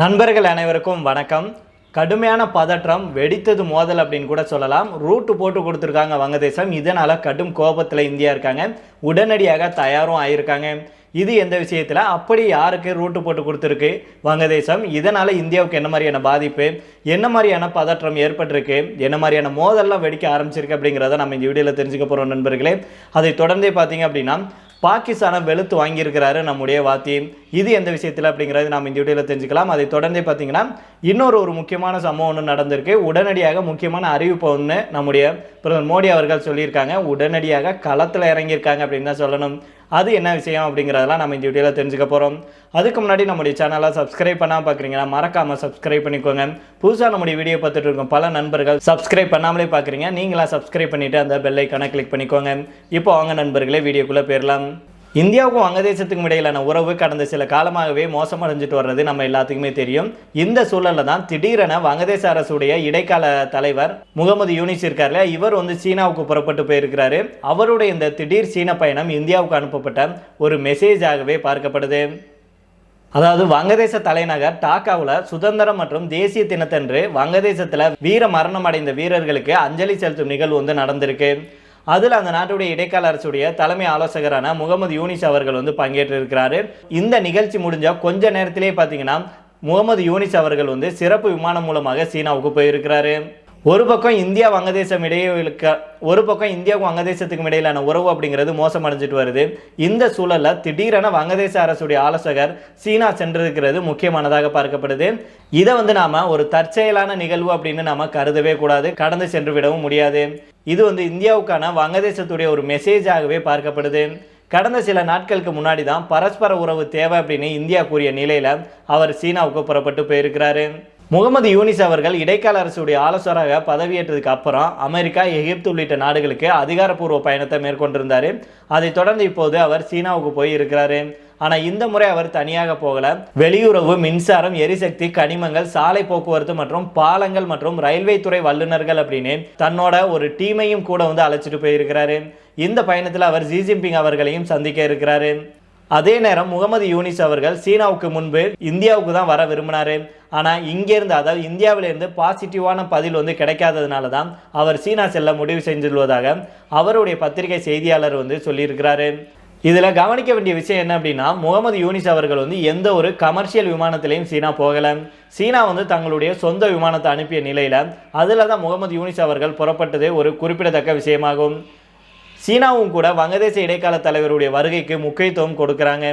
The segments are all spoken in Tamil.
நண்பர்கள் அனைவருக்கும் வணக்கம். கடுமையான பதற்றம் வெடித்தது மோதல் அப்படின்னு கூட சொல்லலாம். ரூட்டு போட்டு கொடுத்துருக்காங்க வங்கதேசம். இதனால் கடும் கோபத்தில் இந்தியா இருக்காங்க. உடனடியாக தயாரும் ஆயிருக்காங்க. இது எந்த விஷயத்தில்? அப்படி யாருக்கு ரூட்டு போட்டு கொடுத்துருக்கு வங்கதேசம்? இதனால் இந்தியாவுக்கு என்ன மாதிரியான பாதிப்பு? என்ன மாதிரியான பதற்றம் ஏற்பட்டிருக்கு? என்ன மாதிரியான மோதல்லாம் வெடிக்க ஆரம்பிச்சிருக்கு அப்படிங்கிறத நம்ம இந்த வீடியோவில் தெரிஞ்சுக்க போகிறோம் நண்பர்களே. அதை தொடர்ந்தே பார்த்தீங்க அப்படின்னா பாகிஸ்தானை வெளுத்து வாங்கியிருக்கிறாரு நம்முடைய வாத்தி. இது எந்த விஷயத்தில் அப்படிங்கிறது நாம் இந்த வீடியோவில் தெரிஞ்சுக்கலாம். அதை தொடர்ந்து பார்த்தீங்கன்னா இன்னொரு ஒரு முக்கியமான சம்பவம் ஒன்று நடந்திருக்கு. உடனடியாக முக்கியமான அறிவிப்பு ஒன்று நம்முடைய பிரதமர் மோடி அவர்கள் சொல்லியிருக்காங்க. உடனடியாக களத்தில் இறங்கியிருக்காங்க அப்படின்னு தான் சொல்லணும். அது என்ன விஷயம் அப்படிங்கிறதெல்லாம் நம்ம இந்த வீடியோவில் தெரிஞ்சுக்க போகிறோம் அதுக்கு முன்னாடி நம்முடைய சேனலை சப்ஸ்கிரைப் பண்ணால் பார்க்குறீங்கன்னா மறக்காமல் சப்ஸ்கிரைப் பண்ணிக்கோங்க. புதுசாக நம்முடைய வீடியோ பார்த்துட்டு இருக்கும் பல நண்பர்கள் சப்ஸ்கிரைப் பண்ணாமலே பார்க்குறீங்க நீங்களாம் சப்ஸ்கிரைப் பண்ணிவிட்டு அந்த பெல்லைக்கான கிளிக் பண்ணிக்கோங்க. இப்போ வாங்க நண்பர்களே வீடியோக்குள்ளே போயிடலாம். இந்தியாவுக்கும் வங்கதேசத்துக்கும் இடையிலான உறவு கடந்த சில காலமாகவே மோசமடைஞ்சிட்டு வர்றது நம்ம எல்லாத்துக்குமே தெரியும். இந்த சூழலில் தான் திடீரென வங்கதேச அரசுடைய இடைக்கால தலைவர் முகமது யூனிஸ் இருக்கார்ல இவர் வந்து சீனாவுக்கு புறப்பட்டு போயிருக்கிறாரு. அவருடைய இந்த திடீர் சீன பயணம் இந்தியாவுக்கு அனுப்பப்பட்ட ஒரு மெசேஜாகவே பார்க்கப்படுது. அதாவது வங்கதேச தலைநகர் டாக்காவில் சுதந்திரம் மற்றும் தேசிய தினத்தன்று வங்கதேசத்தில் வீர மரணம் அடைந்த வீரர்களுக்கு அஞ்சலி செலுத்தும் நிகழ்வு வந்து நடந்திருக்கு. அதில் அந்த நாட்டுடைய இடைக்கால அரசுடைய தலைமை ஆலோசகரான முகமது யூனிஸ் அவர்கள் வந்து பங்கேற்றிருக்கிறாரு. இந்த நிகழ்ச்சி முடிஞ்ச கொஞ்ச நேரத்திலே பார்த்தீங்கன்னா முகமது யூனிஸ் அவர்கள் வந்து சிறப்பு விமானம் மூலமாக சீனாவுக்கு போயிருக்கிறாரு. ஒரு பக்கம் இந்தியா வங்கதேசம் இடையே இருக்க ஒரு பக்கம் இந்தியாவுக்கும் வங்கதேசத்துக்கும் இடையிலான உறவு அப்படிங்கிறது மோசமடைஞ்சிட்டு வருது. இந்த சூழலில் திடீரென வங்கதேச அரசுடைய ஆலோசகர் சீனா சென்றிருக்கிறது முக்கியமானதாக பார்க்கப்படுது. இதை வந்து நாம ஒரு தற்செயலான நிகழ்வு அப்படின்னு நாம கருதவே கூடாது. கடந்து சென்று விடவும் முடியாது. இது வந்து இந்தியாவுக்கான வங்கதேசத்துடைய ஒரு மெசேஜாகவே பார்க்கப்படுது. கடந்த சில நாட்களுக்கு முன்னாடி தான் பரஸ்பர உறவு தேவை அப்படின்னு இந்தியா கூறிய நிலையில அவர் சீனாவுக்கு புறப்பட்டு போயிருக்கிறாரு. முகமது யூனிஸ் அவர்கள் இடைக்கால அரசுடைய ஆலோசகராக பதவியேற்றதுக்கு அப்புறம் அமெரிக்கா எகிப்து உள்ளிட்ட நாடுகளுக்கு அதிகாரப்பூர்வ பயணத்தை மேற்கொண்டிருந்தார். அதைத் தொடர்ந்து இப்போது அவர் சீனாவுக்கு போய் இருக்கிறாரு. ஆனால் இந்த முறை அவர் தனியாக போகல. வெளியுறவு மின்சாரம் எரிசக்தி கனிமங்கள் சாலை போக்குவரத்து மற்றும் பாலங்கள் மற்றும் ரயில்வே துறை வல்லுநர்கள் அப்படின்னு தன்னோட ஒரு டீமையும் கூட வந்து அழைச்சிட்டு போயிருக்கிறாரு. இந்த பயணத்தில் அவர் ஜி ஜின்பிங் அவர்களையும் சந்திக்க இருக்கிறாரு. அதே நேரம் முகமது யூனிஸ் அவர்கள் சீனாவுக்கு முன்பு இந்தியாவுக்கு தான் வர விரும்பினாரு. ஆனால் இங்கேருந்து அதாவது இந்தியாவிலேருந்து பாசிட்டிவான பதில் வந்து கிடைக்காததுனால தான் அவர் சீனா செல்ல முடிவு செஞ்சுள்ளதாக அவருடைய பத்திரிகை செய்தியாளர் வந்து சொல்லியிருக்கிறாரு. இதில் கவனிக்க வேண்டிய விஷயம் என்ன அப்படின்னா முகமது யூனிஸ் அவர்கள் வந்து எந்த ஒரு கமர்ஷியல் விமானத்திலையும் சீனா போகலை. சீனா வந்து தங்களுடைய சொந்த விமானத்தை அனுப்பிய நிலையில் அதில் தான் முகமது யூனிஸ் அவர்கள் புறப்பட்டது ஒரு குறிப்பிடத்தக்க விஷயமாகும். சீனாவும் கூட வங்கதேச இடைக்கால தலைவருடைய வருகைக்கு முக்கியத்துவம் கொடுக்குறாங்க.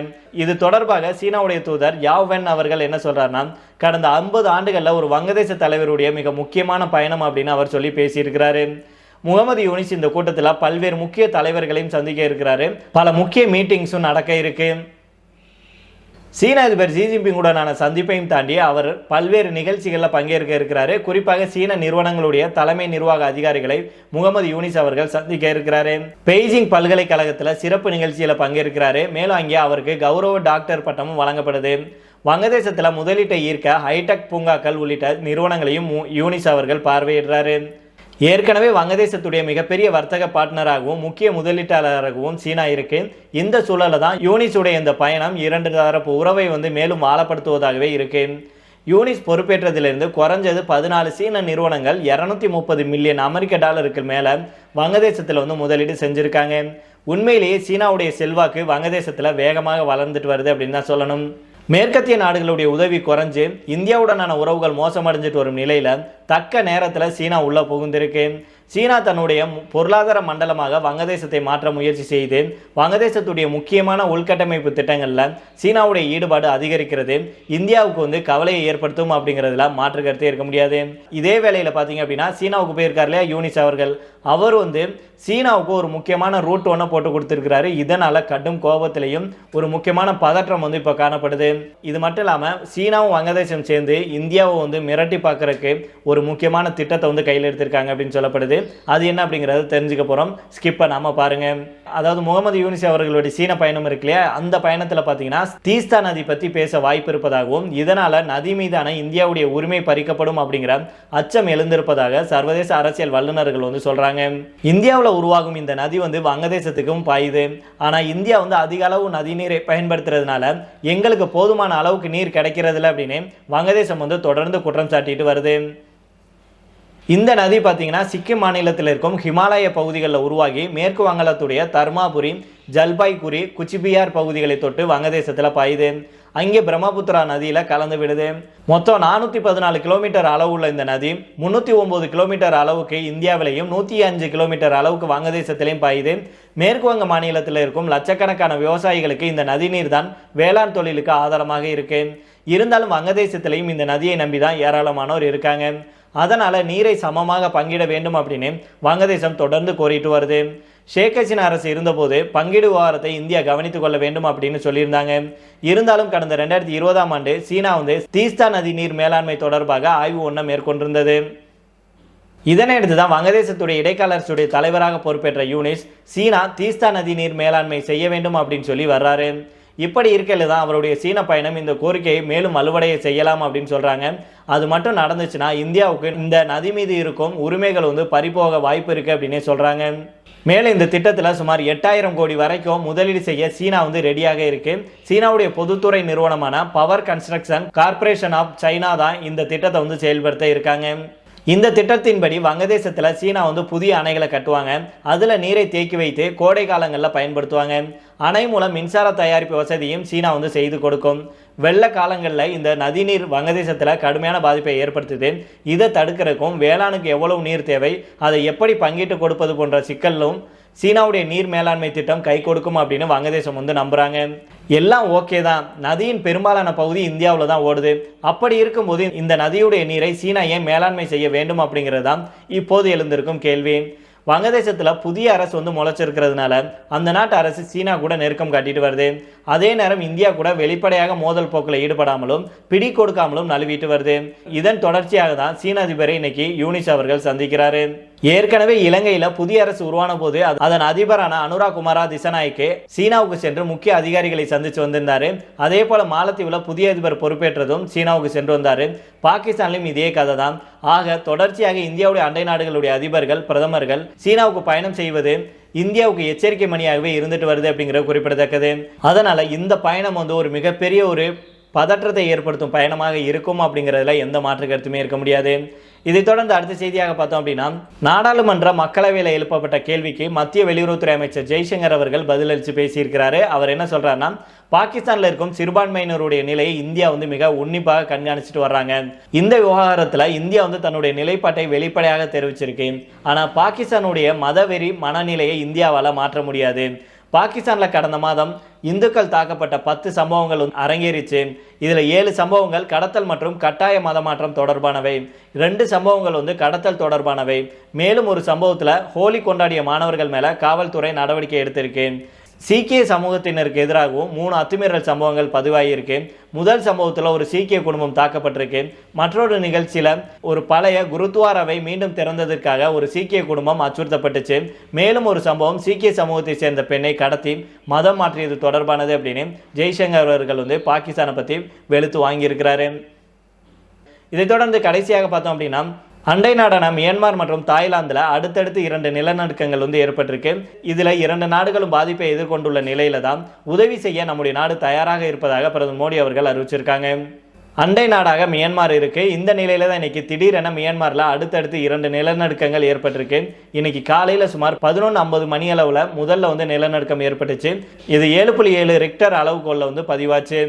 இது தொடர்பாக சீனாவுடைய தூதர் யாவென் அவர்கள் என்ன சொல்கிறாருன்னா கடந்த ஐம்பது ஆண்டுகளில் ஒரு வங்கதேச தலைவருடைய மிக முக்கியமான பயணம் அப்படின்னு அவர் சொல்லி பேசியிருக்கிறாரு. முகமது யூனிஸ் இந்த கூட்டத்தில் பல்வேறு முக்கிய தலைவர்களையும் சந்திக்க இருக்கிறாரு. பல முக்கிய மீட்டிங்ஸும் நடக்க இருக்குது சீன அதிபர் ஜி ஜின்பிங்குடனான சந்திப்பையும் தாண்டி அவர் பல்வேறு நிகழ்ச்சிகளில் பங்கேற்க இருக்கிறாரு. குறிப்பாக சீன நிறுவனங்களுடைய தலைமை நிர்வாக அதிகாரிகளை முகமது யூனிஸ் அவர்கள் சந்திக்க இருக்கிறாரு. பெய்ஜிங் பல்கலைக்கழகத்தில் சிறப்பு நிகழ்ச்சியில் பங்கேற்கிறாரு. மேலும் அங்கே அவருக்கு கௌரவ டாக்டர் பட்டமும் வழங்கப்படுது. வங்கதேசத்தில் முதலீட்டை ஈர்க்க ஹைடெக் பூங்காக்கள் உள்ளிட்ட நிறுவனங்களையும் மு- யூனிஸ் அவர்கள் பார்வையிடுறாரு. ஏற்கனவே வங்கதேசத்துடைய மிகப்பெரிய வர்த்தக பார்ட்னராகவும் முக்கிய முதலீட்டாளராகவும் சீனா இருக்கு. இந்த சூழலில் தான் யூனிஸுடைய இந்த பயணம் இரண்டு தரப்பு உறவை வந்து மேலும் ஆழப்படுத்துவதாகவே இருக்கு. யூனிஸ் பொறுப்பேற்றதிலிருந்து குறைஞ்சது பதினாலு சீன நிறுவனங்கள் இரநூத்தி முப்பது மில்லியன் அமெரிக்க டாலருக்கு மேலே வங்கதேசத்தில் வந்து முதலீடு செஞ்சுருக்காங்க. உண்மையிலேயே சீனாவுடைய செல்வாக்கு வங்கதேசத்தில் வேகமாக வளர்ந்துட்டு வருது அப்படின்னு தான் சொல்லணும். மேற்கத்திய நாடுகளுடைய உதவி குறைஞ்சு இந்தியாவுடனான உறவுகள் மோசமடைஞ்சிட்டு வரும் நிலையில் தக்க நேரத்தில் சீனா உள்ளே புகுந்திருக்கு. சீனா தன்னுடைய பொருளாதார மண்டலமாக வங்கதேசத்தை மாற்ற முயற்சி செய்து வங்கதேசத்துடைய முக்கியமான உள்கட்டமைப்பு திட்டங்களில் சீனாவுடைய ஈடுபாடு அதிகரிக்கிறது. இந்தியாவுக்கு வந்து கவலையை ஏற்படுத்தும் அப்படிங்கிறதுல மாற்று கருத்தே இருக்க முடியாது. இதே வேளையில் பார்த்தீங்க அப்படின்னா சீனாவுக்கு போயிருக்கார் இல்லையா யூனிஸ் அவர்கள். அவர் வந்து சீனாவுக்கு ஒரு முக்கியமான ரூட் ஒன்று போட்டு கொடுத்துருக்கிறாரு. இதனால் கடும் கோபத்திலையும் ஒரு முக்கியமான பதற்றம் வந்து இப்போ காணப்படுது. இது மட்டும் இல்லாமல் சீனாவும் வங்கதேசம் சேர்ந்து இந்தியாவை வந்து மிரட்டி பார்க்குறக்கு ஒரு முக்கியமான திட்டத்தை வந்து கையில் எடுத்திருக்காங்க அப்படின்னு சொல்லப்படுது. அது என்ன அப்படிங்கிறத தெரிஞ்சுக்க போகிறோம் ஸ்கிப் பண்ணாமல் பாருங்க. அதாவது முகமது யூனிஸ் அவர்களுடைய சீன பயணம் இருக்கு இல்லையா? அந்த பயணத்தில் பார்த்தீங்கன்னா தீஸ்தா நதி பற்றி பேச வாய்ப்பு இருப்பதாகவும் இதனால் நதி மீதான இந்தியாவுடைய உரிமை பறிக்கப்படும் அப்படிங்கிற அச்சம் எழுந்திருப்பதாக சர்வதேச அரசியல் வல்லுநர்கள் வந்து சொல்கிறாங்க இந்தியாவில் உருவாகும் இந்த நதி வந்து வங்கதேசத்துக்கும் பாயுது. ஆனால் இந்தியா வந்து அதிக அளவு நதிநீரை பயன்படுத்துறதுனால எங்களுக்கு போதுமான அளவுக்கு நீர் கிடைக்கிறதில்ல அப்படின்னு வங்கதேசம் வந்து தொடர்ந்து குற்றம் சாட்டிட்டு வருது. இந்த நதி பார்த்தீங்கன்னா சிக்கிம் மாநிலத்தில் இருக்கும் ஹிமாலய பகுதிகளில் உருவாகி மேற்கு வங்காளத்துடைய தர்மாபுரி ஜல்பாய்குரி குச்சிபியார் பகுதிகளை தொட்டு வங்கதேசத்தில் பாயுது. அங்கே பிரம்மபுத்திரா நதியில் கலந்து விடுது. மொத்தம் நானூற்றி பதினாலு கிலோமீட்டர் அளவுள்ள இந்த நதி முந்நூற்றி ஒம்பது கிலோமீட்டர் அளவுக்கு இந்தியாவிலையும் நூற்றி அஞ்சு கிலோமீட்டர் அளவுக்கு வங்கதேசத்திலையும் பாயுது. மேற்கு வங்க மாநிலத்தில் இருக்கும் லட்சக்கணக்கான விவசாயிகளுக்கு இந்த நதிநீர் தான் வேளாண் தொழிலுக்கு ஆதாரமாக இருக்கு. இருந்தாலும் வங்கதேசத்திலையும் இந்த நதியை நம்பி தான் ஏராளமானோர் இருக்காங்க. அதனால் நீரை சமமாக பங்கிட வேண்டும் அப்படின்னு வங்கதேசம் தொடர்ந்து கோரிட்டு வருது. ஷேக் ஹசீனா அரசு இருந்தபோது பங்கீடு விவகாரத்தை இந்தியா கவனித்துக் கொள்ள வேண்டும் அப்படின்னு சொல்லியிருந்தாங்க. இருந்தாலும் கடந்த ரெண்டாயிரத்தி இருபதாம் ஆண்டு சீனா வந்து தீஸ்தா நதி நீர் மேலாண்மை தொடர்பாக ஆய்வு ஒன்றை மேற்கொண்டிருந்தது. இதனையடுத்து தான் வங்கதேசத்துடைய இடைக்காலரசுடைய தலைவராக பொறுப்பேற்ற யூனிஸ் சீனா தீஸ்தா நதி நீர் மேலாண்மை செய்ய வேண்டும் அப்படின்னு சொல்லி வர்றாரு. இப்படி இருக்கையில் தான் அவருடைய சீன பயணம் இந்த கோரிக்கையை மேலும் வலுவடைய செய்யலாம் அப்படின்னு சொல்கிறாங்க அது மட்டும் நடந்துச்சுன்னா இந்தியாவுக்கு இந்த நதி மீது இருக்கும் உரிமைகள் வந்து பறிபோக வாய்ப்பு இருக்குது அப்படின்னே சொல்கிறாங்க மேலே இந்த திட்டத்தில் சுமார் எட்டாயிரம் கோடி வரைக்கும் முதலீடு செய்ய சீனா வந்து ரெடியாக இருக்கு. சீனாவுடைய பொதுத்துறை நிறுவனமான Power Construction Corporation of China தான் இந்த திட்டத்தை வந்து செயல்படுத்த இருக்காங்க. இந்த திட்டத்தின்படி வங்கதேசத்தில் சீனா வந்து புதிய அணைகளை கட்டுவாங்க. அதில் நீரை தேக்கி வைத்து கோடை காலங்களில் பயன்படுத்துவாங்க. அணை மூலம் மின்சார தயாரிப்பு வசதியும் சீனா வந்து செய்து கொடுக்கும். வெள்ள காலங்களில் இந்த நதிநீர் வங்கதேசத்தில் கடுமையான பாதிப்பை ஏற்படுத்துது. இதை தடுக்கிறதுக்கும் வேளாணுக்கு எவ்வளவு நீர் தேவை அதை எப்படி பங்கிட்டு கொடுப்பது போன்ற சிக்கலும் சீனாவுடைய நீர் மேலாண்மை திட்டம் கை கொடுக்கும் அப்படின்னு வங்கதேசம் வந்து நம்புகிறாங்க எல்லாம் ஓகே தான். நதியின் பெரும்பாலான பகுதி இந்தியாவில் தான் ஓடுது. அப்படி இருக்கும்போது இந்த நதியுடைய நீரை சீனா ஏன் மேலாண்மை செய்ய வேண்டும் அப்படிங்கிறது தான் இப்போது எழுந்திருக்கும் கேள்வி. வங்கதேசத்தில் புதிய அரசு வந்து முளைச்சிருக்கிறதுனால அந்த நாட்டு அரசு சீனா கூட நெருக்கம் காட்டிட்டு வருது. அதே நேரம் இந்தியா கூட வெளிப்படையாக மோதல் போக்கில் ஈடுபடாமலும் பிடி கொடுக்காமலும் நழுவிட்டு வருது. இதன் தொடர்ச்சியாக தான் சீன அதிபரை இன்னைக்கு யூனிஸ் அவர்கள் சந்திக்கிறாரு. ஏற்கனவே இலங்கையில் புதிய அரசு உருவான போது அதன் அதிபரான அனுரா குமாரா திசநாயக்கே சீனாவுக்கு சென்று முக்கிய அதிகாரிகளை சந்தித்து வந்திருந்தாரு. அதே போல் மாலத்தீவில் புதிய அதிபர் பொறுப்பேற்றதும் சீனாவுக்கு சென்று வந்தார். பாகிஸ்தான்லையும் இதே கதை தான். ஆக தொடர்ச்சியாக இந்தியாவுடைய அண்டை நாடுகளுடைய அதிபர்கள் பிரதமர்கள் சீனாவுக்கு பயணம் செய்வது இந்தியாவுக்கு எச்சரிக்கை மணியாகவே இருந்துட்டு வருது அப்படிங்கிறது குறிப்பிடத்தக்கது. அதனால் இந்த பயணம் வந்து ஒரு மிகப்பெரிய ஒரு பதற்றத்தை ஏற்படுத்தும் பயணமாக இருக்கும் அப்படிங்கிறதுல எந்த மாற்று கருத்துமே இருக்க முடியாது. இதைத் தொடர்ந்து அடுத்த செய்தியாக பார்த்தோம் அப்படின்னா நாடாளுமன்ற மக்களவையில் எழுப்பப்பட்ட கேள்விக்கு மத்திய வெளியுறவுத்துறை அமைச்சர் ஜெய்சங்கர் அவர்கள் பதிலளித்து பேசியிருக்கிறாரு. அவர் என்ன சொல்றாருன்னா பாகிஸ்தானில் இருக்கும் சிறுபான்மையினருடைய நிலையை இந்தியா வந்து மிக உன்னிப்பாக கண்காணிச்சுட்டு வர்றாங்க. இந்த விவகாரத்தில் இந்தியா வந்து தன்னுடைய நிலைப்பாட்டை வெளிப்படையாக தெரிவிச்சிருக்கு. ஆனால் பாகிஸ்தானுடைய மதவெறி மனநிலையை இந்தியாவால் மாற்ற முடியாது. பாகிஸ்தானில் கடந்த மாதம் இந்துக்கள் தாக்கப்பட்ட பத்து சம்பவங்கள் அரங்கேறிச்சு. இதில் ஏழு சம்பவங்கள் கடத்தல் மற்றும் கட்டாய மதமாற்றம் தொடர்பானவை. ரெண்டு சம்பவங்கள் வந்து கடத்தல் தொடர்பானவை. மேலும் ஒரு சம்பவத்தில் ஹோலி கொண்டாடிய மாணவர்கள் மேலே காவல்துறை நடவடிக்கை எடுத்திருக்கு. சீக்கிய சமூகத்தினருக்கு எதிராகவும் மூணு அத்துமீறல் சம்பவங்கள் பதிவாகியிருக்கு. முதல் சம்பவத்தில் ஒரு சீக்கிய குடும்பம் தாக்கப்பட்டிருக்கு. மற்றொரு நிகழ்ச்சியில் ஒரு பழைய குருத்வாராவை மீண்டும் திறந்ததற்காக ஒரு சீக்கிய குடும்பம் அச்சுறுத்தப்பட்டுச்சு. மேலும் ஒரு சம்பவம் சீக்கிய சமூகத்தை சேர்ந்த பெண்ணை கடத்தி மதம் மாற்றியது தொடர்பானது அப்படின்னு ஜெய்சங்கர் அவர்கள் வந்து பாகிஸ்தானை பற்றி வெளுத்து வாங்கியிருக்கிறாரு. இதைத் தொடர்ந்து கடைசியாக பார்த்தோம் அப்படின்னா அண்டை நாடான மியான்மர் மற்றும் தாய்லாந்தில் அடுத்தடுத்து இரண்டு நிலநடுக்கங்கள் வந்து ஏற்பட்டிருக்கு. இதில் இரண்டு நாடுகளும் பாதிப்பை எதிர்கொண்டுள்ள நிலையில தான் உதவி செய்ய நம்முடைய நாடு தயாராக இருப்பதாக பிரதமர் மோடி அவர்கள் அறிவிச்சிருக்காங்க. அண்டை நாடாக மியான்மார் இருக்குது இந்த நிலையில் தான் இன்றைக்கி திடீரென மியான்மாரில் அடுத்தடுத்து இரண்டு நிலநடுக்கங்கள் ஏற்பட்டிருக்கு. இன்றைக்கி காலையில் சுமார் பதினொன்று ஐம்பது மணி அளவில் முதல்ல வந்து நிலநடுக்கம் ஏற்பட்டுச்சு. இது ஏழு புள்ளி ஏழு ரிக்டர் அளவுகோலில் வந்து பதிவாச்சு.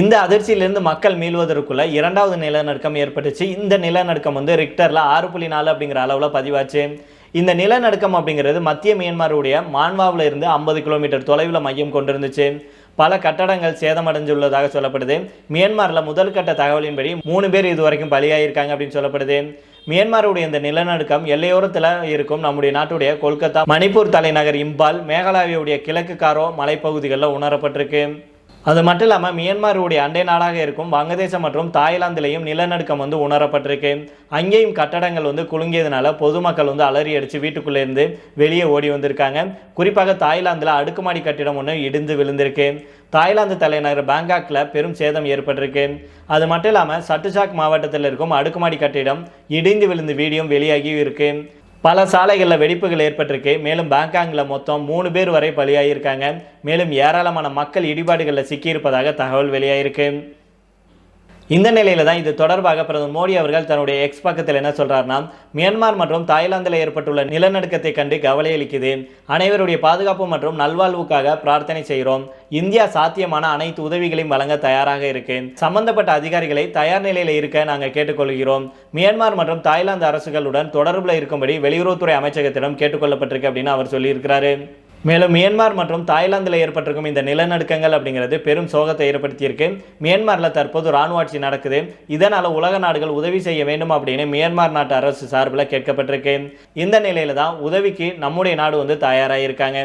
இந்த அதிர்ச்சியிலிருந்து மக்கள் மீள்வதற்குள்ள இரண்டாவது நிலநடுக்கம் ஏற்பட்டுச்சு. இந்த நிலநடுக்கம் வந்து ரிக்டரில் ஆறு புள்ளி நாலு அப்படிங்கிற அளவில் பதிவாச்சு. இந்த நிலநடுக்கம் அப்படிங்கிறது மத்திய மியான்மாருடைய மான்வாவில் இருந்து ஐம்பது கிலோமீட்டர் தொலைவில் மையம் கொண்டிருந்துச்சு. பல கட்டடங்கள் சேதமடைந்துள்ளதாக சொல்லப்படுது. மியான்மரில் முதல் கட்ட தகவலின்படி மூணு பேர் இது வரைக்கும் பலியாயிருக்காங்க அப்படின்னு சொல்லப்படுது. மியான்மருடைய இந்த நிலநடுக்கம் எல்லையோரத்தில் இருக்கும் நம்முடைய நாட்டுடைய கொல்கத்தா மணிப்பூர் தலைநகர் இம்பால் மேகாலயாவுடைய கிழக்கு காரோ மலைப்பகுதிகளில் உணரப்பட்டிருக்கு. அது மட்டும் இல்லாமல் மியான்மருடைய அண்டை நாடாக இருக்கும் வங்கதேசம் மற்றும் தாய்லாந்திலையும் நிலநடுக்கம் வந்து உணரப்பட்டிருக்கு. அங்கேயும் கட்டடங்கள் வந்து குலுங்கியதுனால பொதுமக்கள் வந்து அலறி அடித்து வீட்டுக்குள்ளேருந்து வெளியே ஓடி வந்திருக்காங்க. குறிப்பாக தாய்லாந்தில் அடுக்குமாடி கட்டிடம் ஒன்று இடிந்து விழுந்திருக்கு. தாய்லாந்து தலைநகர் பேங்காக்ல பெரும் சேதம் ஏற்பட்டிருக்கு. அது மட்டும் இல்லாமல் சட்டுசாக் மாவட்டத்தில் இருக்கும் அடுக்குமாடி கட்டிடம் இடிந்து விழுந்து வீடியோ வெளியாகி இருக்குது பல சாலைகளில் வெடிப்புகள் ஏற்பட்டிருக்கு. மேலும் பேங்காங்கில் மொத்தம் மூணு பேர் வரை பலியாகியிருக்காங்க மேலும் ஏராளமான மக்கள் இடிபாடுகளில் சிக்கியிருப்பதாக தகவல் வெளியாயிருக்கு. இந்த நிலையில் தான் இது தொடர்பாக பிரதமர் மோடி அவர்கள் தன்னுடைய எக்ஸ் பக்கத்தில் என்ன சொல்கிறாருன்னா மியான்மர் மற்றும் தாய்லாந்தில் ஏற்பட்டுள்ள நிலநடுக்கத்தை கண்டு கவலை அளிக்குது. அனைவருடைய பாதுகாப்பு மற்றும் நல்வாழ்வுக்காக பிரார்த்தனை செய்கிறோம். இந்தியா சாத்தியமான அனைத்து உதவிகளையும் வழங்க தயாராக இருக்கு. சம்பந்தப்பட்ட அதிகாரிகளை தயார் நிலையில் இருக்க நாங்கள் கேட்டுக்கொள்கிறோம். மியான்மர் மற்றும் தாய்லாந்து அரசுகளுடன் தொடர்பில் இருக்கும்படி வெளியுறவுத்துறை அமைச்சகத்திடம் கேட்டுக்கொள்ளப்பட்டிருக்கு அப்படின்னு அவர் சொல்லியிருக்கிறாரு. மேலும் மியான்மர் மற்றும் தாய்லாந்தில் ஏற்பட்டிருக்கும் இந்த நிலநடுக்கங்கள் அப்படிங்கிறது பெரும் சோகத்தை ஏற்படுத்தியிருக்கு. மியான்மரில் தற்போது ராணுவ ஆட்சி நடக்குது. இதனால் உலக நாடுகள் உதவி செய்ய வேண்டும் அப்படின்னு மியான்மர் நாட்டு அரசு சார்பில் கேட்கப்பட்டிருக்கு. இந்த நிலையில் தான் உதவிக்கு நம்முடைய நாடு வந்து தயாராக இருக்காங்க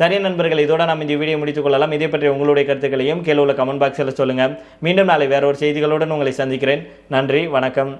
சரி நண்பர்கள் இதோட நம்ம இந்த வீடியோ முடித்துக் கொள்ளலாம். இதை பற்றி உங்களுடைய கருத்துக்களையும் கீழே உள்ள கமெண்ட் பாக்ஸில் சொல்லுங்கள் மீண்டும் நாளை வேற ஒரு செய்திகளுடன் உங்களை சந்திக்கிறேன். நன்றி வணக்கம்.